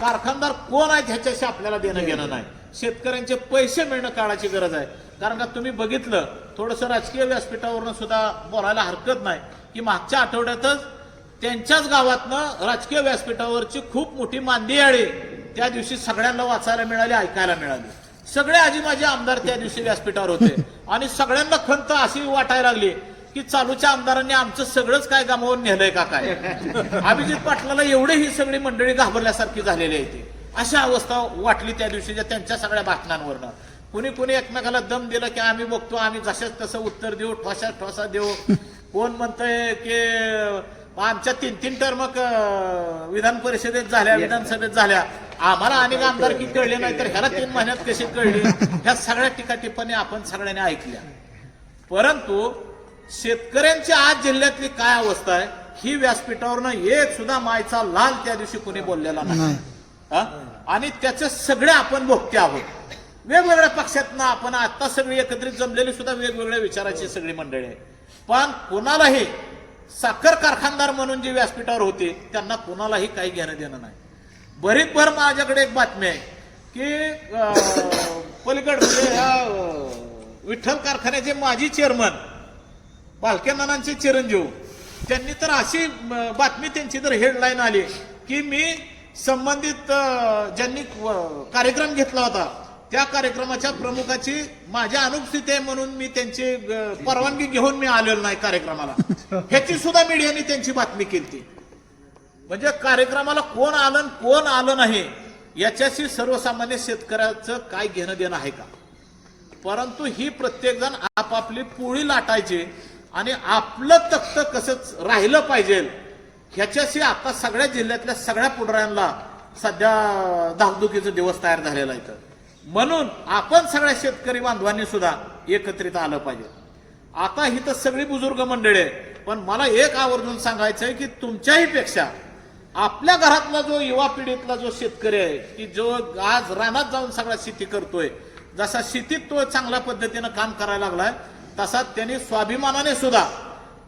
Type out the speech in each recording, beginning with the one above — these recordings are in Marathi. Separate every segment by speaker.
Speaker 1: कारखानदार कोण आहेत ह्याच्याशी आपल्याला देणं घेणं नाही? शेतकऱ्यांचे पैसे मिळणं काळाची गरज आहे. कारण का तुम्ही बघितलं थोडंसं राजकीय व्यासपीठावरनं सुद्धा बोलायला हरकत नाही. की मागच्या आठवड्यातच त्यांच्याच गावातनं राजकीय व्यासपीठावरची खूप मोठी मांदी आळी त्या दिवशी सगळ्यांना वाचायला मिळाली ऐकायला मिळाली. सगळे आजी माझे आमदार त्या दिवशी व्यासपीठावर होते. आणि सगळ्यांना खंत अशी वाटायला लागली. की चालूच्या आमदारांनी आमचं सगळंच काय गमावून नेलंय का काय? अभिजित पाटलाला एवढे ही सगळी मंडळी घाबरल्यासारखी झालेली आहे ती. अशा अवस्था वाटली त्या दिवशीच्या त्यांच्या सगळ्या भाषणांवरनं कुणी कुणी एकमेकाला दम दिलं की आम्ही बघतो आम्ही जशाच तसं उत्तर देऊ ठोसा ठोसा देऊ. कोण म्हणतंय की आमच्या तीन तीन टर्म विधान परिषदेत झाल्या विधानसभेत झाल्या. आम्हाला अनेक आमदारकी कळली नाही तर ह्याला तीन महिन्यात कशी कळली? ह्या सगळ्या टीका टिप्पणी आपण सगळ्यांनी ऐकल्या. परंतु शेतकऱ्यांची आज जिल्ह्यातली काय अवस्था आहे ही व्यासपीठावरनं एक सुद्धा मायचा लाल त्या दिवशी कोणी बोललेला नाही? आणि त्याचे सगळे आपण भोगते आहोत. वेगवेगळ्या पक्षातनं आपण आता सगळी एकत्रित जमलेली सुद्धा वेगवेगळ्या विचाराची सगळी मंडळी आहे पण कोणालाही साखर कारखानदार म्हणून जे व्यासपीठावर होते त्यांना कोणालाही काही घेणं देणं नाही. बरीच भर माझ्याकडे एक बातमी आहे की पलीकड ह्या विठ्ठल कारखान्याचे माजी चेअरमन बालके चिरंजीव. त्यांनी तर अशी बातमी त्यांची तर हेडलाईन आली की मी संबंधित ज्यांनी कार्यक्रम घेतला होता त्या कार्यक्रमाच्या प्रमुखाची माझ्या अनुपस्थिती आहे म्हणून मी त्यांची परवानगी घेऊन मी आलेलो नाही कार्यक्रमाला. ह्याची सुद्धा मीडियाने त्यांची बातमी केली. म्हणजे कार्यक्रमाला कोण आलं कोण आलं नाही याच्याशी सर्वसामान्य शेतकऱ्याचं काय घेणं देणं आहे का? परंतु ही प्रत्येकजण आपापली पोळी लाटायची आणि आपलं तख्त कसं राहिलं पाहिजे ह्याच्याशी आता सगळ्या जिल्ह्यातल्या सगळ्या पुढाऱ्यांना सध्या धाकधुकीचा दिवस तयार झालेला आहे तर म्हणून आपण सगळ्या शेतकरी बांधवांनी सुद्धा एकत्रित आलं पाहिजे. आता ही तर सगळी बुजुर्ग मंडळी आहे पण मला एक आवर्जून सांगायचं आहे की तुमच्याही पेक्षा आपल्या घरातला जो युवा पिढीतला जो शेतकरी आहे की जो आज रानात जाऊन सगळा शेती करतोय जसा शेतीत तो चांगल्या पद्धतीनं काम करायला लागलाय तसाच त्यांनी स्वाभिमानाने सुद्धा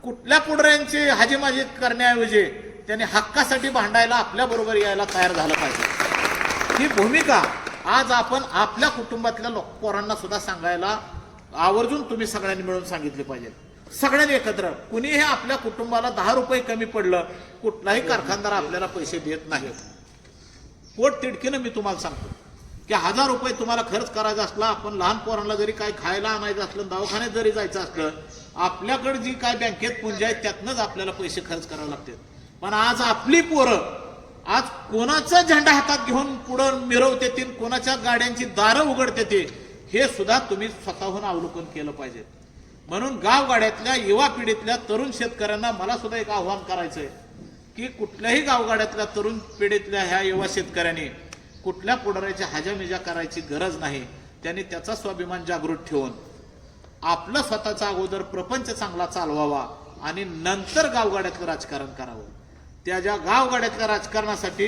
Speaker 1: कुठल्या पुढऱ्यांची हाजीमाजी करण्याऐवजी त्यांनी हक्कासाठी भांडायला आपल्या बरोबर यायला तयार झालं पाहिजे. ही भूमिका आज आपण आपल्या कुटुंबातल्या लोक पोरांना सुद्धा सांगायला आवर्जून तुम्ही सगळ्यांनी मिळून सांगितले पाहिजे. सगळ्यांनी एकत्र. कुणी हे आपल्या कुटुंबाला दहा रुपये कमी पडलं कुठलाही कारखानदार आपल्याला पैसे देत नाही. पोट तिडकीनं मी तुम्हाला सांगतो. की हजार रुपये तुम्हाला खर्च करायचा असला आपण लहान पोरांना जरी काय खायला आणायचं असलं दवाखान्यात जरी जायचं असलं आपल्याकडे जी काय बँकेत पुंज आहेत त्यातनंच आपल्याला पैसे खर्च करावे लागतात. पण आज आपली पोरं आज कोणाचा झेंडा हातात घेऊन पुढं मिरवते ते कोणाच्या गाड्यांची दारं उघडते ते हे सुद्धा तुम्ही स्वतःहून अवलोकन केलं पाहिजे. म्हणून गावगाड्यातल्या युवा पिढीतल्या तरुण शेतकऱ्यांना मला सुद्धा एक आव्हान करायचंय की कुठल्याही गावगाड्यातल्या तरुण पिढीतल्या ह्या युवा शेतकऱ्यांनी कुठल्या पुढाऱ्याच्या हाजामिजा करायची गरज नाही त्यांनी त्याचा स्वाभिमान जागृत ठेवून आपलं स्वतःचा अगोदर प्रपंच चांगला चालवावा आणि नंतर गावगाड्यातलं राजकारण करावं. त्या ज्या गावगाड्यातल्या राजकारणासाठी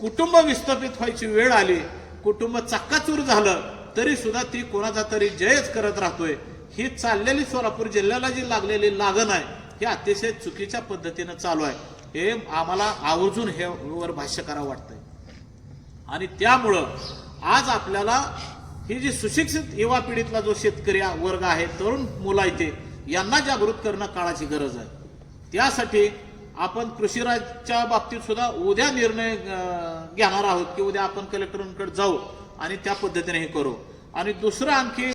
Speaker 1: कुटुंब विस्थापित व्हायची वेळ आली कुटुंब चक्काचूर झालं तरी सुद्धा ती कोणाचा तरी जयच करत राहतोय ही चाललेली सोलापूर जिल्ह्याला जी लागलेली लागण आहे ही अतिशय चुकीच्या पद्धतीनं चालू आहे. हे आम्हाला आवर्जून हे वर भाष्य करावं वाटतंय. आणि त्यामुळं आज आपल्याला ही जी सुशिक्षित युवा पिढीतला जो शेतकरी वर्ग आहे तरुण मुला इथे यांना जागृत करणं काळाची गरज आहे. त्यासाठी आपण कृषीराजच्या बाबतीत सुद्धा उद्या निर्णय घेणार आहोत की उद्या आपण कलेक्टरांकडे जाऊ आणि त्या पद्धतीने हे करू. आणि दुसरं आणखी